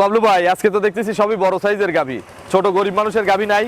বাবলু ভাই আজকে তো দেখতেছি সবই বড় সাইজের গাভি। ছোট গরিব মানুষের গাভি নাই?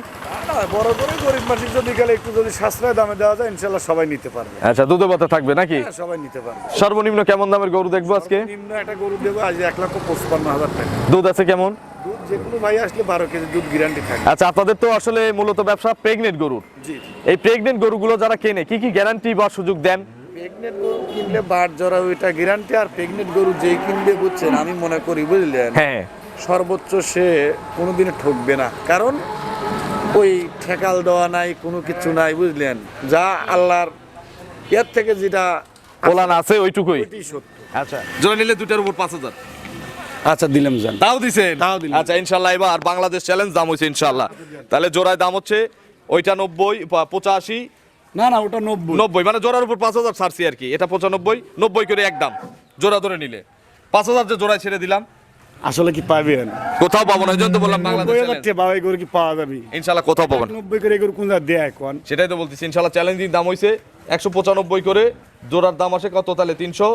বড় করে গরিব মানুষ যদি গেলে একটু যদি সাশ্রয় দামে দেওয়া যায় ইনশাল্লাহ সবাই নিতে পারবে। আচ্ছা দুধে পাতা থাকবে নাকি? হ্যাঁ, সবাই নিতে পারবে। সর্বনিম্ন কেমন দামের গরু দেখব আজকে? নিম্ন একটা গরু দেবো আজ এক লক্ষ পঁচপান্ন হাজার টাকা। দুধ আছে কেমন? দুধ যে কোনো ভাই আসলে বারো কেজি দুধ গ্যারান্টি থাকে। আচ্ছা আপনাদের তো আসলে মূলত ব্যবসা প্রেগনেন্ট গরুর জি। এই প্রেগনেন্ট গরুগুলো যারা কেনে কি কি গ্যারান্টি বা সুযোগ দেন? প্রেগনেন্ট গরু কিনলে বাট জরা ওইটা গ্যারান্টি আর প্রেগনেন্ট গরু যেই কিনবে বুঝছেন? আমি মনে করি বুঝলেন? হ্যাঁ। সর্বোচ্চ সে কোনোদিনও ঠকবে না। কারণ ওই ঠেকাল দেওয়া নাই কোনো কিছু নাই বুঝলেন? যা আল্লাহর এর থেকে যেটা ওলান আছে ওইটুকুই। সত্য। আচ্ছা। জোড়া নিলে দুটার উপর পাঁচ হাজার। আচ্ছা দিলাম জান। তাও দিছেন? তাও দিলাম। আচ্ছা ইনশাল্লাহ এবার বাংলাদেশ চ্যালেঞ্জ দাম হচ্ছে ইনশাল্লাহ। তাহলে জোড়ায় দাম হচ্ছে ওইটা নব্বই পঁচাশি? না না ওটা নব্বই। নব্বই মানে জোড়ার উপর পাঁচ হাজার ছাড়ছি আর কি। এটা পঁচানব্বই নব্বই করে এক দাম। জোড়া ধরে নিলে। পাঁচ হাজার যে জোড়ায় ছেড়ে দিলাম আসলে কি পাবেন কোথাও পাবো না তো বললাম বাংলাদেশে। বাবাই করে কি পাওয়া যাবে? ইনশাল্লাহ কোথাও পাবো না। নব্বই করে এগুলো কোন দেয় এখন? সেটাই তো বলতেছি ইনশাল্লাহ চ্যালেঞ্জিং দাম হইছে একশো পঁচানব্বই করে জোড়ার দাম আসে কত তাহলে? তিনশো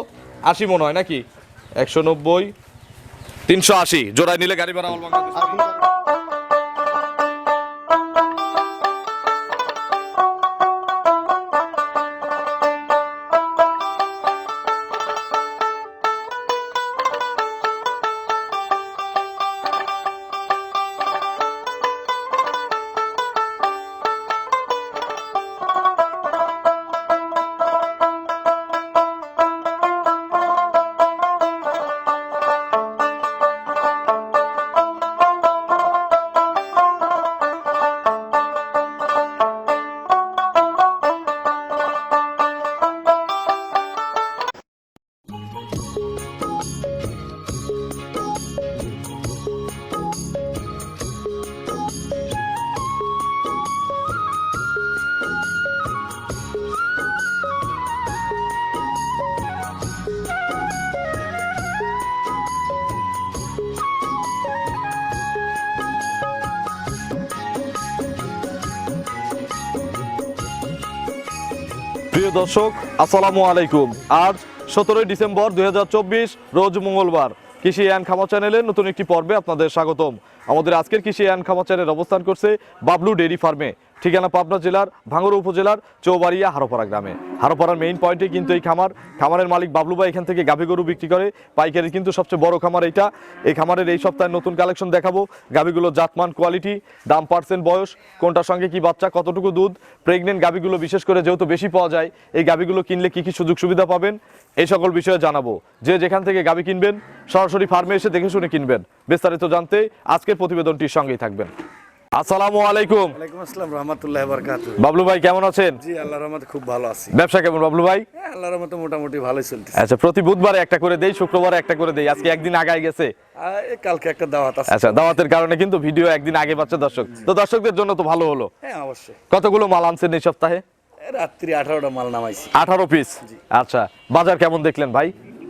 আশি মনে হয় নাকি? একশো নব্বই তিনশো আশি জোড়ায় নিলে গাড়ি ভাড়া বাংলাদেশ। দর্শক, আসসালামু আলাইকুম। আজ সতেরোই ডিসেম্বর দুই হাজার চব্বিশ, রোজ মঙ্গলবার। কৃষি অ্যান্ড খামার চ্যানেলের নতুন একটি পর্বে আপনাদের স্বাগতম। আমাদের আজকের কৃষি অ্যান্ড খামার চ্যানেল অবস্থান করছে বাবলু ডেইরি ফার্মে। ঠিকানা পাবনা জেলার ভাঙড়া উপজেলার চৌবাড়িয়া হারোপাড়া গ্রামে। হারোপাড়ার মেইন পয়েন্টে কিন্তু এই খামার। খামারের মালিক বাবলু ভাই এখান থেকে গাভী গরু বিক্রি করে। পাইকারি কিন্তু সবচেয়ে বড় খামার এইটা। এই খামারের এই সপ্তাহে নতুন কালেকশন দেখাবো। গাভীগুলোর জাতমান কোয়ালিটি দাম পার্সেন্ট বয়স, কোনটার সঙ্গে কি বাচ্চা, কতটুকু দুধ প্রেগনেন্ট গাভীগুলো বিশেষ করে যেহেতু বেশি পাওয়া যায়, এই গাভীগুলো কিনলে কি কি সুযোগ সুবিধা পাবেন, এই সকল বিষয়ে জানাব। যে যেখান থেকে গাভী কিনবেন, সরাসরি ফার্মে এসে দেখে শুনে কিনবেন। বিস্তারিত জানতে আজকের প্রতিবেদনটির সঙ্গেই থাকবেন। আসসালামু আলাইকুম। ওয়ালাইকুম আসসালাম রহমতুল্লাহ বরকাত বাবলু ভাই কেমন আছেন? জি আল্লাহর রহমতে খুব ভালো আছি। ব্যবসা কেমন বাবলু ভাই? হ্যাঁ, আল্লাহর রহমতে মোটামুটি ভালোই চলতেছে। আচ্ছা প্রতি বুধবারে একটা করে দেই শুক্রবারে একটা করে দেই আজকে একদিন আগায় গেছে। কালকে একটা দাওয়াত আছে। আচ্ছা দাওয়াতের কারণে কিন্তু ভিডিও একদিন আগে পাচ্ছে দর্শক। তো দর্শকদের জন্য তো ভালো হলো। হ্যাঁ অবশ্যই। কতগুলো মাল আনছেন এই সপ্তাহে? রাত্রি আঠারোটা মাল নামাইছি। আঠারো পিস আচ্ছা বাজার কেমন দেখলেন ভাই?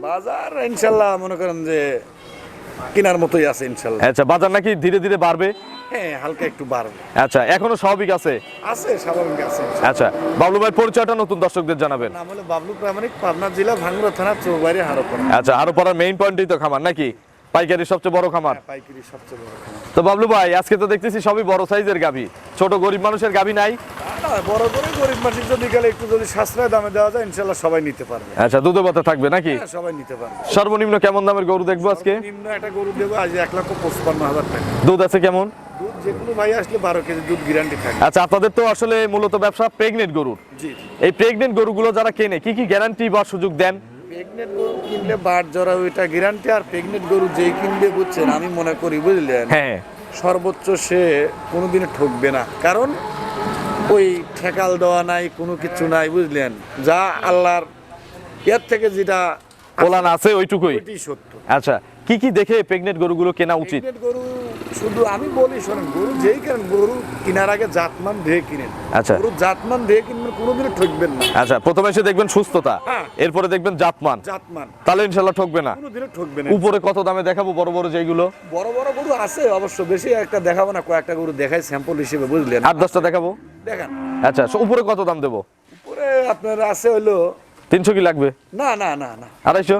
বাজার ইনশাল্লাহ মনে করেন যে কেনার মতোই আছে ইনশাল্লাহ। আচ্ছা বাজার নাকি ধীরে ধীরে বাড়বে? হ্যাঁ হালকা একটু বাড়বে। আচ্ছা এখনও স্বাভাবিক আছে? আছে স্বাভাবিক আছে। আচ্ছা বাবলু ভাই পরিচয়টা নতুন দর্শকদের জানাবেন। নাম হলো বাবলু প্রামাণিক পাবনা জেলা ভাঙ্গুরা থানা চৌবাড়ি হারোপাড়া। আচ্ছা হারোপাড়ার মেইন পয়েন্টই তো খামার নাকি? পাইকারি সবচেয়ে বড় খামার? পাইকারি সবচেয়ে বড় খামার। তো বাবলু ভাই আজকে তো দেখতেছি সবই বড় সাইজের গাভি। ছোট গরিব মানুষের গাভি নাই? বড় করে গরিব মানুষ যদি গেলে একটু যদি সাশ্রয় দামে দেওয়া যায় ইনশাল্লাহ সবাই নিতে পারবে। আচ্ছা দুধে থাকবে নাকি? হ্যাঁ, সবাই নিতে পারবে। সর্বনিম্ন কেমন দামের গরু দেখব আজকে? নিম্ন একটা গরু দেবো আজ এক লক্ষ পঁচপান্ন হাজার টাকা। দুধ আছে কেমন? দুধ যে কোনো ভাই আসলে বারো কেজি দুধ গ্যারান্টি থাকে। আচ্ছা আপনাদের তো আসলে মূলত ব্যবসা প্রেগনেন্ট গরুর জি এই প্রেগনেন্ট গরুগুলো যারা কেনে কি কি গ্যারান্টি বা সুযোগ দেন? প্রেগনেন্ট গরু কিনলে বাট জরা ওইটা গ্যারান্টি আর প্রেগনেন্ট গরু যেই কিনবে বুঝছেন আমি মনে করি বুঝলেন? হ্যাঁ। সর্বোচ্চ সে কোনোদিন ঠকবে না। কারণ ওই ঠেকাল দেওয়া নাই কোনো কিছু নাই বুঝলেন? যা আল্লাহর এর থেকে যেটা কোলান আছে ওইটুকুই। সত্য। আচ্ছা কি কি দেখে প্রেগনেন্ট গরুগুলো কেনা উচিত? গরু শুধু আমি বলি শোনেন গরু যেই কেনেন গরু কেনার আগে জাতমান দিয়ে কিনেন। আচ্ছা। গরু জাতমান দিয়ে কিনবেন কোনোদিনও ঠকবেন না। আচ্ছা প্রথমে এসে দেখবেন সুস্থতা হ্যাঁ। এরপরে দেখবেন জাতমান। জাতমান। তাহলে ইনশাল্লাহ ঠকবে না। কোনোদিনও ঠকবে না। উপরে কত দামে দেখাবো বড় বড় যেগুলো বড় বড় গরু আছে অবশ্য বেশি একটা দেখাবো না কয়েকটা গরু দেখাই স্যাম্পল হিসেবে বুঝলেন। আট দশটা দেখাবো? দেখান। আচ্ছা উপরে কত দাম দেবো? উপরে আপনার আছে হলো তিনশো কি লাগবে? না না না না। আড়াইশো?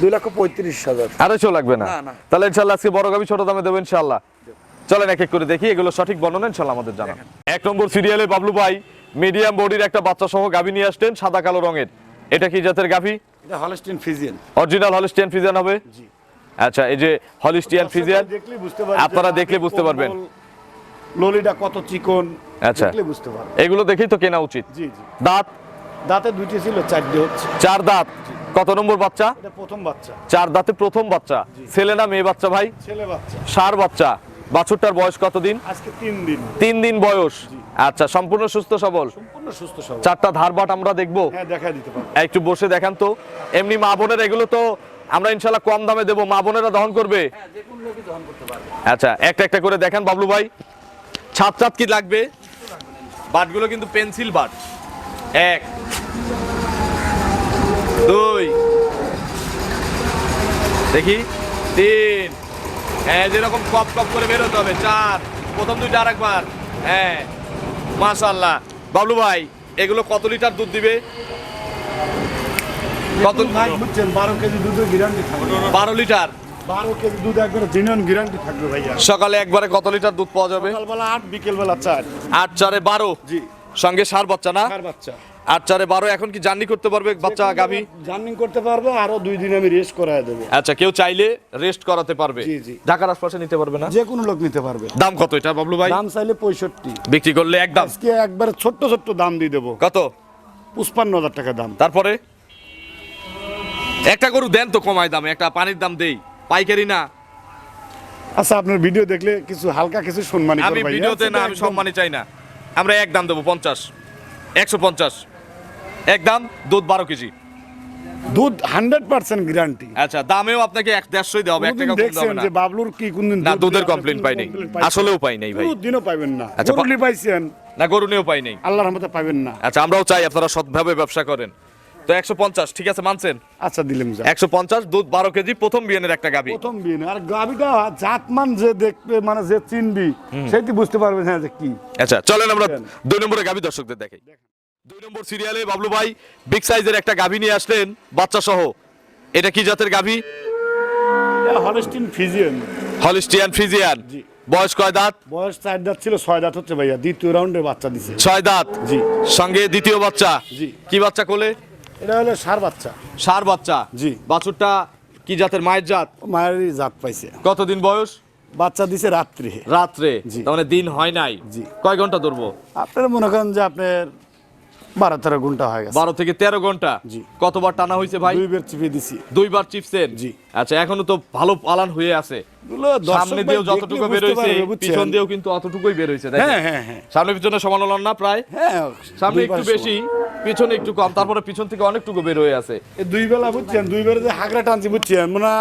দুই লক্ষ পঁয়ত্রিশ হাজার। আড়াইশো লাগবে না। তাহলে ইনশাল্লাহ আজকে বড় গাবি ছোট দামে দেবো ইনশাল্লাহ। চলেন এক এক করে দেখি এগুলো সঠিক বর্ণনা ইনশাল্লাহ আমাদের জানান। এক নম্বর সিরিয়ালে বাবলু ভাই মিডিয়াম বডির একটা বাচ্চা সহ গাভি নিয়ে আসতেন সাদা কালো রঙের। এটা কি জাতের গাভি? এটা Holstein Friesian original Holstein Friesian হবে? জি। আচ্ছা এই যে হলিস্টিয়ান পারবেন আপনারা দেখলে বুঝতে পারবেন। ললিটা কত চিকন আচ্ছা। দেখলে বুঝতে পারবেন এগুলো দেখেই তো কেনা উচিত। জি জি। দাঁত? দাঁতে দুইটি ছিল চারটে হচ্ছে। চার দাঁত। কত নম্বর বাচ্চা? প্রথম বাচ্চা। চার দাঁতে প্রথম বাচ্চা। ছেলে না মেয়ে বাচ্চা ভাই? ছেলে বাচ্চা। সার বাচ্চা। বাছুরটার বয়স কতদিন? আজকে তিন দিন। তিন দিন বয়স। আচ্ছা সম্পূর্ণ সুস্থ সবল? সম্পূর্ণ সুস্থ সবল। চারটা ধারবাট আমরা দেখব। হ্যাঁ দেখা দিতে পারব। একটু বসে দেখান তো। এমনি মা বোনের এগুলো তো আমরা ইনশাল্লাহ কম দামে দেবো। মা বোনেরা দহন করবে? যে কোনো লোকই দহন করতে পারবে। আচ্ছা একটা একটা করে দেখেন বাবলু ভাই। ছাদ ছাদ কি লাগবে? বাটগুলো কিন্তু পেন্সিল বাট। এক দুই দেখি তিন। হ্যাঁ যেরকম কপ কপ করে বেরোতে হবে চার। প্রথম দুইটা আরেকবার। হ্যাঁ মাশাল্লাহ বাবলু ভাই এগুলো কত লিটার দুধ দিবে? কত ভাই বুঝছেন বারো কেজি দুধের গ্যারান্টি থাকবে। বারো লিটার। বারো কেজি দুধ একবারে জেনুইন গ্যারান্টি থাকবে ভাইয়া। সকালে একবারে কত লিটার দুধ পাওয়া যাবে? সকালবেলা আট বিকেলবেলা চার। আট চারে বারো। জি। সঙ্গে সার বাচ্চা না? চার বাচ্চা। আট চারে বারো এখন কি জার্নি করতে পারবে বাচ্চা গাভী? জার্নিং করতে পারব আরও দুই দিন আমি রেস্ট করায় দেবো। আচ্ছা কেউ চাইলে রেস্ট করাতে পারবে। জি, জি। ঢাকার আশপাশে নিতে পারবে না? যে কোনো লোক নিতে পারবে। দাম কত এটা বাবলু ভাই? দাম চাইলে পঁয়ষট্টি। বিক্রি করলে একদম আজকে একবারে ছোট্ট ছোট্ট দাম দিয়ে দেবো। কত? পুষ্পান্ন হাজার টাকা দাম। তারপরে? একটা গরু দেন তো কমায় দামে একটা পানির দাম দেই। পাইকারি না? আচ্ছা আপনার ভিডিও দেখলে কিছু হালকা কিছু সম্মানিত আমি। ভিডিওতে না আমি সম্মানই চাই না। আমরা এক দাম দেবো পঞ্চাশ। একশো পঞ্চাশ। এক দাম দুধ বারো কেজি। দুধ হান্ড্রেড পার্সেন্ট গ্যারান্টি। আচ্ছা দামেও আপনাকে এক দেড়শোই দেওয়া হবে এক টাকা কম দেখছেন যে বাবলুর কি কোনদিন না দুধের কমপ্লেন পাই নাই। আসলেও পাই নাই ভাই। পাইবেন না। আচ্ছা, গরুলি পাইছেন। না গরু নিয়েও পাই নাই। আল্লাহর রহমতে পাবেন না। আচ্ছা আমরাও চাই আপনারা সৎভাবে ব্যবসা করেন। তো একশো পঞ্চাশ ঠিক আছে মানছেন? আচ্ছা দিলাম যা। একশো পঞ্চাশ দুধ বারো কেজি প্রথম বিয়ানের একটা গাবি। প্রথম দিন আর গাবিটা জাতমান যে দেখবে মানে যে চিনবি সেটি বুঝতে পারবে না যে কি। আচ্ছা চলেন আমরা দুই নম্বরে গাবি দর্শকদের দেখাই। দুই নম্বর সিরিয়ালে বাবলু ভাই বিগ সাইজের একটা গাভি নিয়ে আসলেন বাচ্চা সহ। এটা কি জাতের গাভি? হলস্টিন ফিজিয়ান হলিস্টিয়ান ফ্রিজিয়ান জি। বয়স কয় দাঁত? বয়স চার দাঁত ছিল ছয় দাঁত হচ্ছে ভাইয়া। দ্বিতীয় রাউন্ডে বাচ্চা দিছে। ছয় দাঁত? জি। সঙ্গে দ্বিতীয় বাচ্চা? জি। কি বাচ্চা কোলে? এটা হলো সার বাচ্চা। সার বাচ্চা। জি। বাছুরটা কি জাতের মায়ের জাত? মায়েরই জাত পাইছে। কতদিন বয়স? বাচ্চা দিছে রাত্রে। রাত্রে। তার মানে দিন হয় নাই। জি। কয় ঘণ্টা ধরবো? আপনারা মনে করেন যে আপনার বারো তেরো ঘণ্টা হয়ে গেছে। বারো থেকে তেরো ঘণ্টা? জি। কতবার টানা হয়েছে ভাই? দুই বের চিপে দিছি। দুইবার চিপসেন জি। আচ্ছা এখনও তো ভালো পালান হয়ে আছে। সামনে দিয়েও যতটুকু বের হয়েছে পিছন দিয়েও কিন্তু অতটুকুই বের হয়েছে হ্যাঁ হ্যাঁ হ্যাঁ। সামনে পিছনে সমান হলাম না প্রায়? হ্যাঁ সামনে একটু বেশি পিছনে একটু কম তারপরে পিছন থেকে অনেকটুকু বের হয়ে আছে দুই বেলা বুঝছেন দুই বেলা যে হাগরা টানছি বুঝছেন? মনে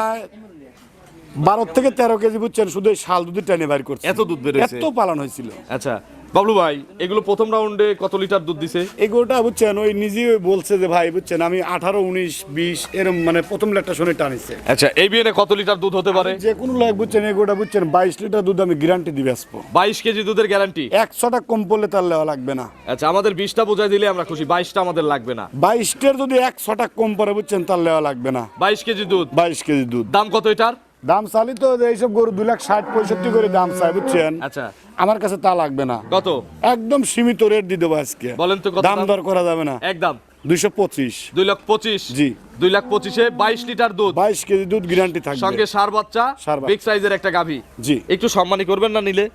বারো থেকে তেরো কেজি বুঝছেন? শুধু শাল দুধের টানে বাইর করছে। এত দুধ বের হয়েছে এত পালন হয়েছিল। আচ্ছা বাবলু ভাই এগুলো প্রথম রাউন্ডে কত লিটার দুধ দিছে? এই গরুটা বুঝছেন ওই নিজেই বলছে যে ভাই বুঝছেন আমি আঠারো উনিশ বিশ এরম মানে প্রথম লেটটা শুনে টানিছে। আচ্ছা এই বিয়ে কত লিটার দুধ হতে পারে? যে কোনো লোক বুঝছেন এই গরুটা বুঝছেন বাইশ লিটার দুধ আমি গ্যারান্টি দিবে আসব। বাইশ কেজি দুধের গ্যারান্টি একশোটা কম পড়লে তার লেওয়া লাগবে না। আচ্ছা আমাদের বিশটা বোঝাই দিলে আমরা খুশি বাইশটা আমাদের লাগবে না। বাইশটার যদি একশোটা কম পড়ে বুঝছেন তার লেওয়া লাগবে না। বাইশ কেজি দুধ? বাইশ কেজি দুধ। দাম কত এটার? দাম চালি তো এইসব গরু দুই লাখ ষাট পঁয়ষট্টি করে দাম চাই বুঝছেন? আচ্ছা। আমার কাছে তা লাগবে না। কত? একদম সীমিত রেট দিয়ে দেবো আজকে। বলেন তো দাম? দর করা যাবে না। একদম। দুইশো পঁচিশ। দুই লাখ পঁচিশ? জি। দুই লাখ পঁচিশে বাইশ লিটার দুধ। বাইশ কেজি দুধ গ্যারান্টি থাকবে। সঙ্গে সার বাচ্চা বিগ সাইজের একটা গাভী। জি। একটু সম্মানী করবেন না নিলে?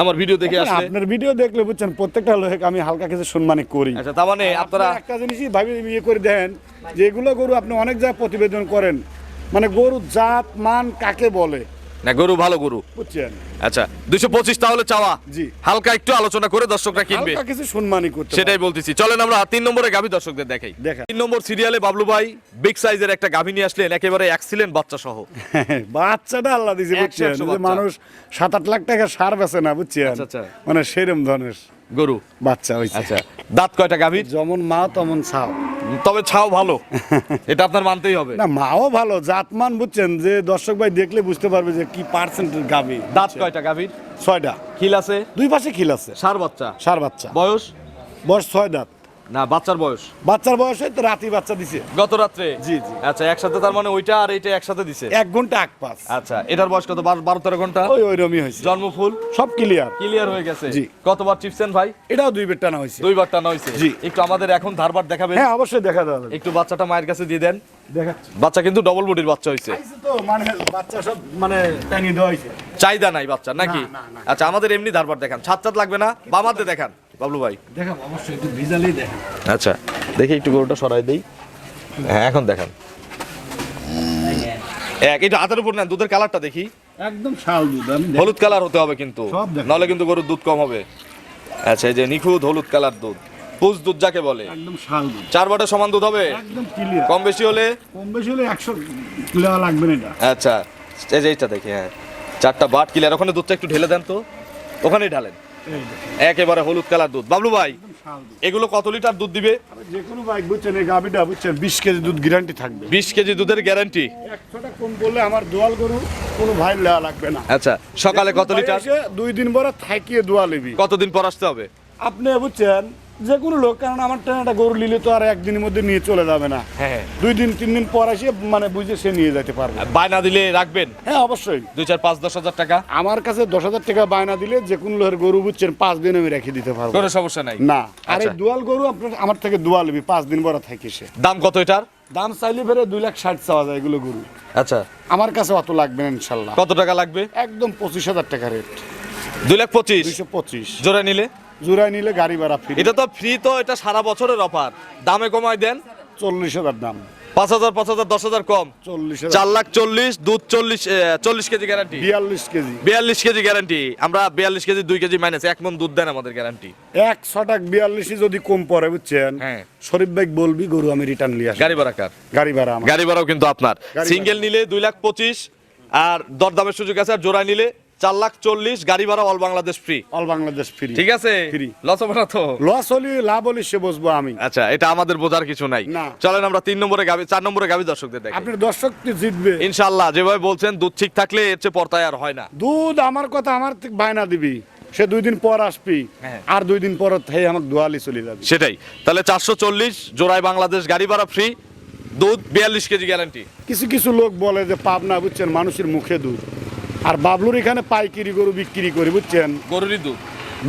আমার ভিডিও দেখে আসলে। আপনার ভিডিও দেখলে বুঝছেন প্রত্যেকটা লোক আমি হালকা কিছু সম্মানী করি। আচ্ছা তার মানে আপনারা একটা জিনিসই ভাবি ইয়ে করে দেন যে এগুলো গরু আপনি অনেক জায়গায় প্রতিবেদন করেন। মানে গরু জাত মান কাকে বলে না গরু ভালো গরু বুঝছেন আচ্ছা দুইশো পঁচিশ তাহলে চাওয়া জি। হালকা একটু আলোচনা করে দর্শকরা কিনবে হালকা কিছু সম্মানী করতে সেটাই বলতেছি চলেন আমরা তিন নম্বরে গাভী দর্শকদের দেখাই দেখান। তিন নম্বর সিরিয়ালে বাবলু ভাই বিগ সাইজের একটা গাভী নিয়ে আসলেন একেবারে অ্যাক্সিলেন্ট বাচ্চা সহ। বাচ্চাটা আল্লাহ বুঝছেন বাচ্চা। মানুষ সাত আট লাখ টাকা সার বেছে না বুঝছেন আচ্ছা, আচ্ছা। মানে সেরম ধরনের গরু? বাচ্চা হয়েছে আচ্ছা দাঁত কয়টা গাভীর? যেমন মা তেমন ছাও। তবে ছাও ভালো। এটা আপনার মানতেই হবে। না মাও ভালো জাতমান বুঝছেন যে দর্শক ভাই দেখলে বুঝতে পারবে যে কি পার্সেন্টেজ গাভী। দাঁত কয়টা গাভীর? ছয়টা। খিল আছে? দুই পাশে খিল আছে। সার বাচ্চা? সার বাচ্চা। বয়স? বয়স ছয় দাঁত। না বাচ্চার বয়স। বাচ্চার বয়সে তো রাতি বাচ্চা দিছে। গত রাত্রে? জি, জি। আচ্ছা একসাথে তার মানে ওইটা আর এইটা একসাথে দিছে? এক ঘণ্টা এক পাস আচ্ছা এটার বয়স কত? বারো তেরো ঘণ্টা? ওই ওই রমি হয়েছে। জন্মফুল? সব ক্লিয়ার ক্লিয়ার হয়ে গেছে। জি। কতবার চিপছেন ভাই? এটাও দুই বেড টানা হয়েছে। দুইবার টানা হয়েছে। জি। একটু আমাদের এখন ধারবার দেখাবেন। হ্যাঁ অবশ্যই দেখা যাবে। একটু বাচ্চাটা মায়ের কাছে দিয়ে দেন। দেখাচ্ছি। বাচ্চা কিন্তু ডবল বডির বাচ্চা হয়েছে। তো মানে বাচ্চা সব মানে টাঙিয়ে দেওয়া হয়েছে। চাহিদা নাই বাচ্চা নাকি। আচ্ছা আমাদের এমনি ধারবার দেখান। ছাদ ছাদ লাগবে না? বামাতে দেখান। বাবলু ভাই। দেখাবো অবশ্যই একটু ভিজালেই দেখেন আচ্ছা দেখি একটু গরুটা সরাই দেই। হ্যাঁ এখন দেখান। এক এটা হাতের উপর নেন দুধের কালারটা দেখি। একদম শাল দুধ আমি হলুদ কালার হতে হবে কিন্তু। নাহলে কিন্তু গরুর দুধ কম হবে। আচ্ছা এই যে নিখুঁত হলুদ কালার দুধ। পুষ দুধ যাকে বলে। একদম শাল দুধ। চার বাটে সমান দুধ হবে? একদম ক্লিয়ার কম বেশি হলে? কম বেশি হলে একশো লেওয়া লাগবে না এটা। আচ্ছা এই যে এইটা দেখি হ্যাঁ। চারটা বাট কিলার ওখানে দুধটা একটু ঢেলে দেন তো। ওখানেই ঢালেন। একেবারে হলুদ কালার দুধ। বাবলু ভাই এগুলো কত লিটার দুধ দিবে? যে কোনো বাইক বুঝছেন এই গাভিটা বুঝছেন বিশ কেজি দুধ গ্যারান্টি থাকবে। বিশ কেজি দুধের গ্যারান্টি একশোটা কম করলে আমার দোয়াল গরু কোনো ভাই লেওয়া লাগবে না। আচ্ছা সকালে কত লিটার? দুই দিন পরে থাকিয়ে দোয়া নিবি। কতদিন পর আসতে হবে? আপনি বুঝছেন যে কোনো লোক কারণ আমার ট্রেন একটা গরু নিলে তো আর একদিনের মধ্যে নিয়ে চলে যাবে না। হ্যাঁ দুই দিন তিন দিন পর এসে মানে বুঝে সে নিয়ে যেতে পারবে। বায়না দিলে রাখবেন? হ্যাঁ অবশ্যই। দুই চার পাঁচ দশ হাজার টাকা? আমার কাছে দশ হাজার টাকা বায়না দিলে যে কোনো লোকের গরু বুঝছেন পাঁচ দিন আমি রেখে দিতে পারব। কোনো সমস্যা নাই। না। আর এই আচ্ছা। দুয়াল গরু আপনার আমার থেকে দুয়াল নিবি পাঁচ দিন পরে থাকে সে। দাম কত এটার? দাম চাইলে ফেরে দুই লাখ ষাট চাওয়া যায় এগুলো গরু। আচ্ছা। আমার কাছে অত লাগবে না ইনশাল্লাহ। কত টাকা লাগবে? একদম পঁচিশ হাজার টাকা রেট। দুই লাখ পঁচিশ? দুইশো পঁচিশ। জোড়া নিলে? জোড়ায় নিলে গাড়ি ভাড়া ফ্রি এটা তো ফ্রি তো এটা সারা বছরের অফার দামে কমায় দেন। চল্লিশ হাজার দাম। পাঁচ হাজার পাঁচ হাজার দশ হাজার কম। চল্লিশ চার লাখ চল্লিশ দুধ চল্লিশ চল্লিশ কেজি গ্যারান্টি বিয়াল্লিশ কেজি। বিয়াল্লিশ কেজি গ্যারান্টি আমরা বিয়াল্লিশ কেজি দুই কেজি মাইনাস এক মন দুধ দেন আমাদের গ্যারান্টি এক ছটাক বিয়াল্লিশে যদি কম পড়ে বুঝছেন? হ্যাঁ। শরীফ ভাই বলবি গরু আমি রিটার্ন নিয়ে আসি গাড়ি ভাড়া কার? গাড়ি ভাড়া গাড়ি ভাড়াও কিন্তু আপনার। সিঙ্গেল নিলে দুই লাখ পঁচিশ আর দরদামের সুযোগ আছে আর জোড়া নিলে চার লাখ চল্লিশ গাড়ি ভাড়া all Bangladesh free all Bangladesh free ঠিক আছে? Free। লস হবে না তো? লস হলি লাভ হলি সে বসবো আমি। আচ্ছা এটা আমাদের বোঝার কিছু নাই। চলেন আমরা তিন নম্বরে গাবি চার নম্বরে গাবি দর্শকদের দেখি আপনার দর্শক জিতবে। ইনশাল্লাহ যেভাবে বলছেন দুধ ঠিক থাকলে এর চেয়ে পর্তায় আর হয় না। দুধ আমার কথা আমার থেকে বায়না দিবি। সে দুই দিন পর আসবি। হ্যাঁ। আর দুই দিন পর থেকে আমাকে দোয়ালি চলে যাবে। সেটাই। তাহলে চারশো চল্লিশ জোড়ায় বাংলাদেশ গাড়ি ভাড়া ফ্রি দুধ বিয়াল্লিশ কেজি গ্যারান্টি কিছু কিছু লোক বলে যে পাবনা বুঝছেন মানুষের মুখে দুধ। আর বাবলুর এখানে পাইকারি গরু বিক্রি করি বুঝছেন? গরুরই দুধ?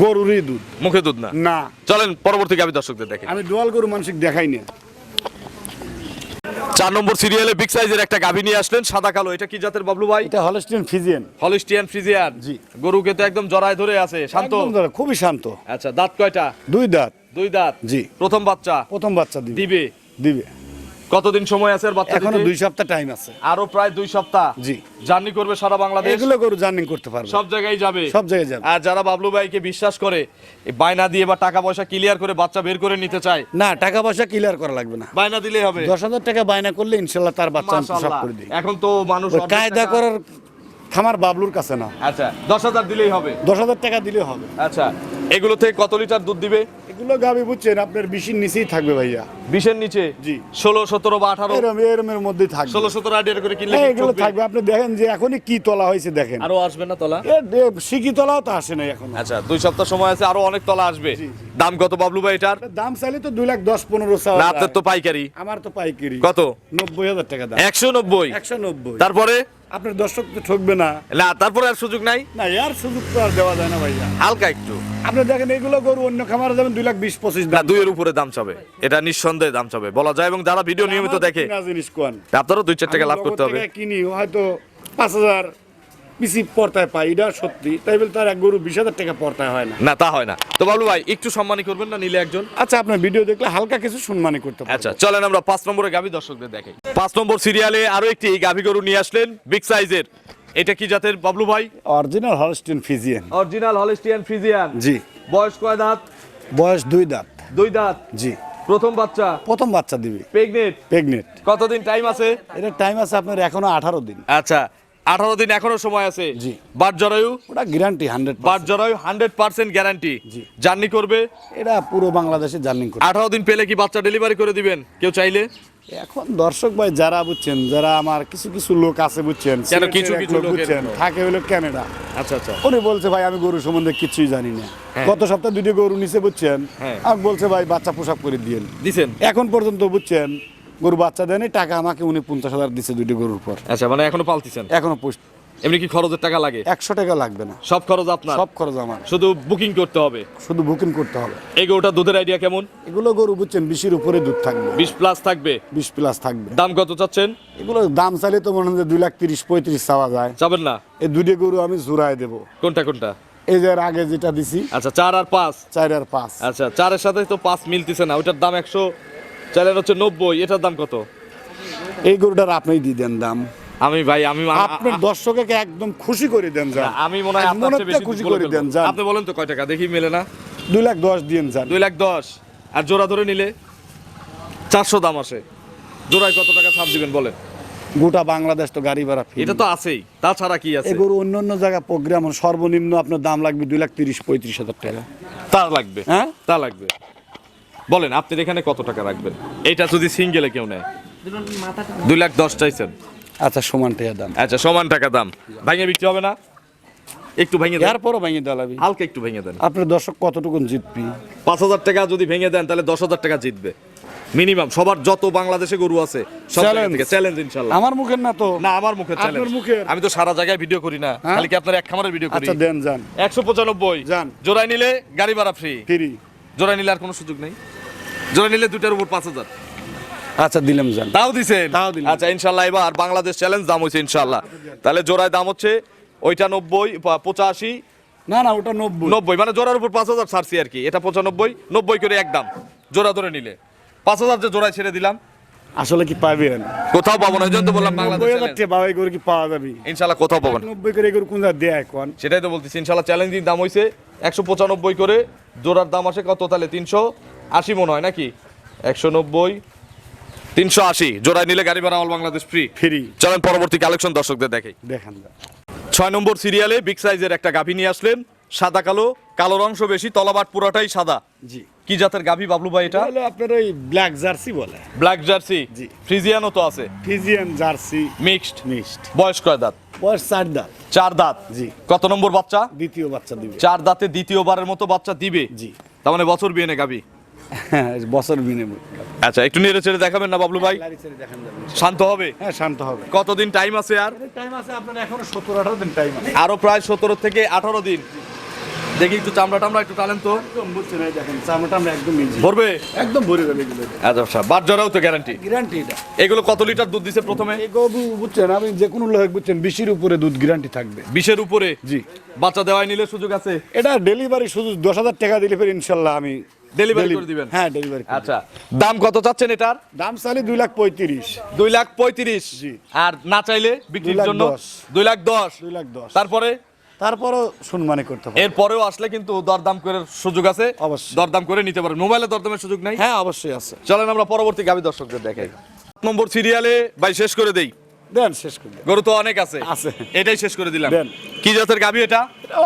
গরুরই দুধ। মুখে দুধ না? না। চলেন পরবর্তী গাবি দর্শকদের দেখি আমি দোয়াল গরু মানসিক দেখাই না। চার নম্বর সিরিয়ালে বিগ সাইজের একটা গাভী নিয়ে আসলেন সাদা কালো। এটা কি জাতের বাবলু ভাই? এটা হলস্টিয়ান ফিজিয়ান হলিস্টিয়ান ফ্রিজিয়ান জি। গরুকে তো একদম জড়ায় ধরে আছে। শান্ত? খুবই শান্ত। আচ্ছা দাঁত কয়টা? দুই দাঁত। দুই দাঁত। জি। প্রথম বাচ্চা? প্রথম বাচ্চা দিবে। দিবে? দিবে। কতদিন সময় আছে আর বাচ্চা এখনও দুই সপ্তাহ টাইম আছে। আরও প্রায় দুই সপ্তাহ? জি। জার্নি করবে সারা বাংলাদেশ? এগুলো গরু জার্নিং করতে পারবে। সব জায়গায় যাবে? সব জায়গায় যাবে। আর যারা বাবলু ভাইকে বিশ্বাস করে বায়না দিয়ে বা টাকা পয়সা ক্লিয়ার করে বাচ্চা বের করে নিতে চায় না টাকা পয়সা ক্লিয়ার করা লাগবে না। বায়না দিলেই হবে। দশ হাজার টাকা বায়না করলে ইনশাল্লাহ তার বাচ্চা সব করে দিই এখন তো মানুষ কায়দা করার খামার বাবলুর কাছে না। আচ্ছা দশ হাজার দিলেই হবে। দশ হাজার টাকা দিলে হবে। আচ্ছা এগুলো থেকে কত লিটার দুধ দিবে? এগুলো গাবি বুঝছেন আপনার বিশির নিচেই থাকবে ভাইয়া। বিশের নিচে? জি। ষোলো সতেরো বা আঠারো? এরম এরমের মধ্যেই থাকবে। ষোলো সতেরো আইডিয়া করে কিনলে হ্যাঁ, এগুলো থাকবে। আপনি দেখেন যে এখনই কি তোলা হয়েছে দেখেন। আরও আসবে না তলা? সিকি তলাও তো আসে নাই এখন। আচ্ছা দুই সপ্তাহ সময় আছে আরও অনেক তলা আসবে। দাম কত বাবলু ভাই এটার? দাম চাইলে তো দুই লাখ দশ পনেরো না আপনার তো পাইকারি। আমার তো পাইকারি। কত? নব্বই হাজার টাকা দাম। একশো নব্বই। একশো নব্বই। তারপরে? আপনার দর্শক তো ঠকবে না। না তারপরে আর সুযোগ নাই? না আর সুযোগ তো আর দেওয়া যায় না ভাইয়া। হালকা একটু। আপনি দেখেন এগুলো গরু অন্য খামারে যাবেন দুই লাখ বিশ পঁচিশ না দুই দুইয়ের উপরে দাম চাবে। এটা নিঃসন্দেহে দাম চাবে বলা যায়। এবং যারা ভিডিও নিয়মিত দেখে জিনিস আপনারও দুই চার টাকা লাভ করতে হবে। কিনি হয়তো পাঁচ হাজার পিসি পর্তায় পাই এটা সত্যি। তাই বলে তার এক গরু বিশ হাজার টাকা পর্তায় হয় না। না তা হয় না। তো বাবলু ভাই একটু সম্মানী করবেন না নিলে একজন? আচ্ছা আপনার ভিডিও দেখলে হালকা কিছু সম্মানী করতে আচ্ছা চলেন আমরা পাঁচ নম্বরে গাভী দর্শকদের দেখাই। পাঁচ নম্বর সিরিয়ালে আরও একটি গাভী গরু নিয়ে আসলেন বিগ সাইজের। এটা কি জাতের বাবলু ভাই? Original Holstein Friesian. Original Holstein Friesian জি। বয়স কয় দাঁত? বয়স দুই দাঁত। দুই দাঁত? জি। প্রথম বাচ্চা? প্রথম বাচ্চা দিবি। প্রেগনেন্ট প্রেগনেন্ট কতদিন টাইম আছে? এটা টাইম আছে আপনার এখনও আঠারো দিন। আচ্ছা আঠারো দিন এখনও সময় আছে। জি। বাট জরায়ু? ওটা গ্যারান্টি হান্ড্রেড বাট জরায়ু হান্ড্রেড পার্সেন্ট গ্যারান্টি জি। জার্নি করবে? এটা পুরো বাংলাদেশে জার্নিং করে আঠারো দিন পেলে কি বাচ্চা ডেলিভারি করে দিবেন? কেউ চাইলে? এখন দর্শক ভাই যারা বুঝছেন যারা আমার কিছু কিছু লোক আছে বুঝছেন কেন কিছু কিছু লোক বুঝছেন? থাকে হলো ক্যানাডা আচ্ছা আচ্ছা। উনি বলছে ভাই আমি গরু সম্বন্ধে কিছুই জানি না। হ্যাঁ। গত সপ্তাহে দুটো গরু নিচে বুঝছেন? হ্যাঁ। আমাকে বলছে ভাই বাচ্চা পোশাক করে দিয়েন। দিছেন? এখন পর্যন্ত বুঝছেন গরু বাচ্চা দেয়নি টাকা আমাকে উনি পঞ্চাশ হাজার দিচ্ছে দুটো গরুর পর। আচ্ছা মানে এখনও পালতিছেন? এখনও পোস্ট এমনি কি খরচের টাকা লাগে? একশো টাকা লাগবে না। সব খরচ আপনার? সব খরচ আমার। শুধু বুকিং করতে হবে? শুধু বুকিং করতে হবে। এই গরুটা দুধের আইডিয়া কেমন? এগুলো গরু বুঝছেন বিশের উপরে দুধ থাকবে। বিশ প্লাস থাকবে? বিশ প্লাস থাকবে। দাম কত চাচ্ছেন? এগুলো দাম চাইলে তো মনে হয় দুই লাখ তিরিশ পঁয়ত্রিশ চাওয়া যায়। চাবেন না? এই দুটো গরু আমি জোড়ায় দেবো। কোনটা কোনটা? এই যে আগে যেটা দিছি আচ্ছা চার আর পাঁচ। চার আর পাঁচ। আচ্ছা চারের সাথে তো পাঁচ মিলতেছে না ওইটার দাম একশো হচ্ছে নব্বই এটার দাম কত? এই গরুটার আপনি দিয়ে দেন দাম। আমি ভাই আমি আপনার দর্শককে একদম খুশি করে দেন যান। আমি মনে হয় আপনার চেয়ে বেশি খুশি করে দেন যান। আপনি বলেন তো কয় টাকা দেখি মেলে না। দুই লাখ দশ দিন দুই লাখ দশ। আর জোড়া ধরে নিলে? চারশো দাম আসে। জোড়ায় কত টাকা ছাড় দিবেন বলেন। গোটা বাংলাদেশ তো গাড়ি ভাড়া। এটা তো আছেই। তাছাড়া কি আছে? এই গরু অন্য অন্য জায়গা প্রোগ্রাম সর্বনিম্ন আপনার দাম লাগবে দুই লাখ তিরিশ পঁয়ত্রিশ হাজার টাকা। তার লাগবে। হ্যাঁ? তা লাগবে। বলেন আপনি এখানে কত টাকা রাখবেন? এইটা যদি সিঙ্গেলে কেউ নেয়। দুই লাখ দশ চাইছেন। আচ্ছা সমান টাকা দাম। আচ্ছা সমান টাকা দাম। ভাঙে বিক্রি হবে না? একটু ভেঙে দেন। এরপরও ভেঙে দালাবি হালকা একটু ভেঙে দেন। আপনার দর্শক কতটুকুন জিতবি? পাঁচ হাজার টাকা যদি ভেঙে দেন তাহলে দশ হাজার টাকা জিতবে। মিনিমাম সবার যত বাংলাদেশে গরু আছে সব থেকে চ্যালেঞ্জ ইনশাল্লাহ। আমার মুখের না তো? না আমার মুখের চ্যালেঞ্জ আপনার মুখের? আমি তো সারা জায়গায় ভিডিও করি না। হ্যাঁ? খালি কি আপনার এক খামারের ভিডিও করি? আচ্ছা দেন যান। একশো পঁচানব্বই। যান। জোড়ায় নিলে গাড়ি ভাড়া ফ্রি ফ্রি। জোড়ায় নিলে আর কোনো সুযোগ নেই? জোড়ায় নিলে দুটার উপর পাঁচ হাজার। আচ্ছা দিলাম যান তাও দিছেন? তাও দিলাম। আচ্ছা ইনশাল্লাহ এবার বাংলাদেশ চ্যালেঞ্জ দাম হয়েছে ইনশাল্লাহ। তাহলে জোড়ায় দাম হচ্ছে ওইটা নব্বই পঁচাশি। না না ওটা নব্বই। নব্বই মানে জোড়ার উপর পাঁচ হাজার ছাড়ছি আর কি। এটা পঁচানব্বই নব্বই করে একদম জোড়া ধরে নিলে। পাঁচ হাজার যে জোড়ায় ছেড়ে দিলাম। আসলে কি পাবেন কোথাও পাবো না তো বললাম বাংলাদেশ। বাবাই করে কি পাওয়া যাবে? ইনশাল্লাহ কোথাও পাবো না। নব্বই করে কোন জায়গায় দেয় এখন? সেটাই তো বলতেছি ইনশাল্লাহ চ্যালেঞ্জিং দাম হয়েছে একশো পঁচানব্বই করে। জোড়ার দাম আসে কত? তাহলে তিনশো। আশি মনে হয় নাকি? একশো নব্বই। তিনশো আশি। জোড়ায় নিলে গাড়ি ভাড়া অল বাংলাদেশ ফ্রি ফ্রি চলেন পরবর্তী কালেকশন দর্শকদের দেখে দেখান ছয় নম্বর সিরিয়ালে বিগ সাইজের একটা গাভী নিয়ে আসলেন। সাদা কালো কালোর অংশ বেশি তলাবাট পুরাটাই সাদা। জি। কি জাতের গাভী বাবলু ভাই এটা? হলো আপনার ওই ব্ল্যাক জার্সি বলে। ব্ল্যাক জার্সি জি। ফ্রিজিয়ানও তো আছে। ফ্রিজিয়ান জার্সি মিক্সড মিক্সড বয়স কয় দাঁত? বয়স চার দাঁত। চার দাঁত? জি। কত নম্বর বাচ্চা? দ্বিতীয় বাচ্চা দিবে। চার দাঁতে দ্বিতীয়বারের মতো বাচ্চা দিবে? জি। তার মানে বছর বিয়ে গাভী। বছর বিনিময়। আচ্ছা একটু নেড়ে চেড়ে দেখাবেন না বাবলু ভাই? শান্ত হবে? হ্যাঁ শান্ত হবে। কতদিন টাইম আছে আর? টাইম আছে আপনার এখনও সত্তর আঠারো দিন টাইম আছে। আরও প্রায় সতেরো থেকে আঠারো দিন। দেখি একটু চামড়া টামড়া একটু টানেন তো। ভরবে? একদম ভরে যাবে এগুলো। আচ্ছা বাদ জরাও তো গ্যারান্টি গ্যারান্টি এগুলো কত লিটার দুধ দিছে প্রথমে? বুঝছেন আপনি যে কোনো লোক বুঝছেন বিশির উপরে দুধ গ্যারান্টি থাকবে। বিশের উপরে? জি। বাচ্চা দেওয়ায় নিলে সুযোগ আছে? এটা ডেলিভারি সুযোগ দশ হাজার টাকা দিলে ফের ইনশাল্লাহ আমি ডেলিভারি করে দিবেন? হ্যাঁ ডেলিভারি আচ্ছা দাম কত চাচ্ছেন এটার? দাম চালি দুই লাখ পঁয়ত্রিশ। দুই লাখ পঁয়ত্রিশ? আর না চাইলে বিক্রির জন্য দুই লাখ দশ? দুই লাখ দশ। তারপরে? তারপরও শুনমানি করতে হবে। এরপরেও আসলে কিন্তু দরদাম করে সুযোগ আছে। অবশ্যই। দরদাম করে নিতে পারেন মোবাইলে দরদামের সুযোগ নাই? হ্যাঁ অবশ্যই আছে। চলেন আমরা পরবর্তী গাভী দর্শকদের দেখাই। নম্বর সিরিয়ালে ভাই শেষ করে দেই। দেন শেষ করে দেন। গরু তো অনেক আছে। আছে। এটাই শেষ করে দিলাম। দেন। কি জাতের গাবি এটা?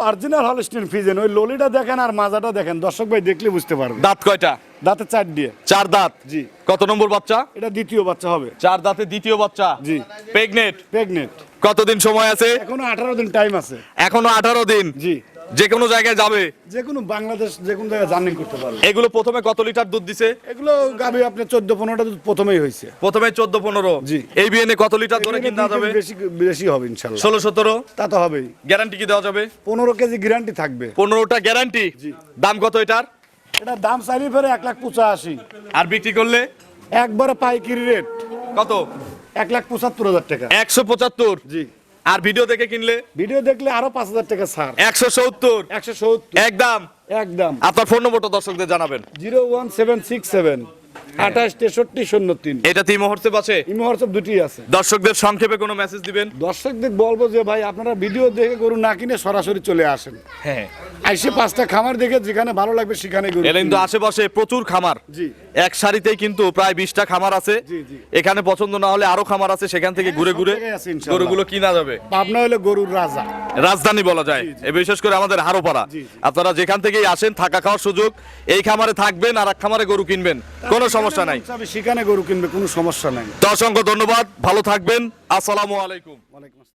অরিজিনাল হলস্টিন ফিজেন ওই ললিটা দেখেন আর মাজাটা দেখেন। দর্শক ভাই দেখলে বুঝতে পারবে। দাঁত কয়টা? দাঁতে চার দিয়ে। চার দাঁত? জি। কত নম্বর বাচ্চা? এটা দ্বিতীয় বাচ্চা হবে। চার দাঁতে দ্বিতীয় বাচ্চা? জি। প্রেগনেট প্রেগনেন্ট কতদিন সময় আছে? এখনও আঠারো দিন টাইম আছে। এখনও আঠারো দিন? জি। যে কোনো জায়গায় যাবে। যে কোনো বাংলাদেশ যে কোনো জায়গায় জার্নি করতে পারবে। এগুলো প্রথমে কত লিটার দুধ দিছে? এগুলো গাবি আপনার চোদ্দ পনেরোটা দুধ প্রথমেই হয়েছে। প্রথমে চোদ্দ পনেরো। জি। এই বিএনএ কত লিটার ধরে কিনা যাবে? বেশি বেশি হবে ইনশাল্লাহ। ষোলো সতেরো। তা তো হবেই। গ্যারান্টি কি দেওয়া যাবে? পনেরো কেজি গ্যারান্টি থাকবে। পনেরোটা গ্যারান্টি জি। দাম কত এটার? এটা দাম চাইলে ফেরে এক লাখ পঁচাশি। আর বিক্রি করলে? একবারে পাইকারি রেট কত? এক লাখ পঁচাত্তর হাজার টাকা। একশো পঁচাত্তর। জি। আর ভিডিও দেখে কিনলে? ভিডিও দেখলে আরও পাঁচ হাজার টাকা ছাড়। একশো সত্তর। একশো সত্তর। একদম। একদম। আপনার ফোন নম্বরটা দর্শকদের জানাবেন। Zero one seven six seven. আঠাশ তেষট্টি শূন্য তিন। এটা তিন মুহূর্তে আছে? ইমো হোয়াটসঅ্যাপ দুটি আছে। দর্শকদের সংক্ষেপে কোনো মেসেজ দিবেন? দর্শকদের বলব যে ভাই আপনারা ভিডিও দেখে গরু না কিনে সরাসরি চলে আসেন। হ্যাঁ। আইসে পাঁচটা খামার দেখে যেখানে ভালো লাগবে সেখানে গরু এলে কিন্তু আশেপাশে প্রচুর খামার। জি। এক সারিতেই কিন্তু প্রায় বিশটা খামার আছে। এখানে পছন্দ না হলে আরও খামার আছে সেখান থেকে ঘুরে ঘুরে আছে গরুগুলো কিনা যাবে। পাবনা হলে গরুর রাজা। রাজধানী বলা যায়। বিশেষ করে আমাদের হারোপাড়া। আপনারা যেখান থেকেই আসেন থাকা খাওয়ার সুযোগ এই খামারে থাকবেন আর এক খামারে গরু কিনবেন। কোনো সমস্যা নাই। সেখানে গরু কিনবে কোনো সমস্যা নাই। তো অসংখ্য ধন্যবাদ ভালো থাকবেন আসসালামু আলাইকুম। ওয়ালাইকুম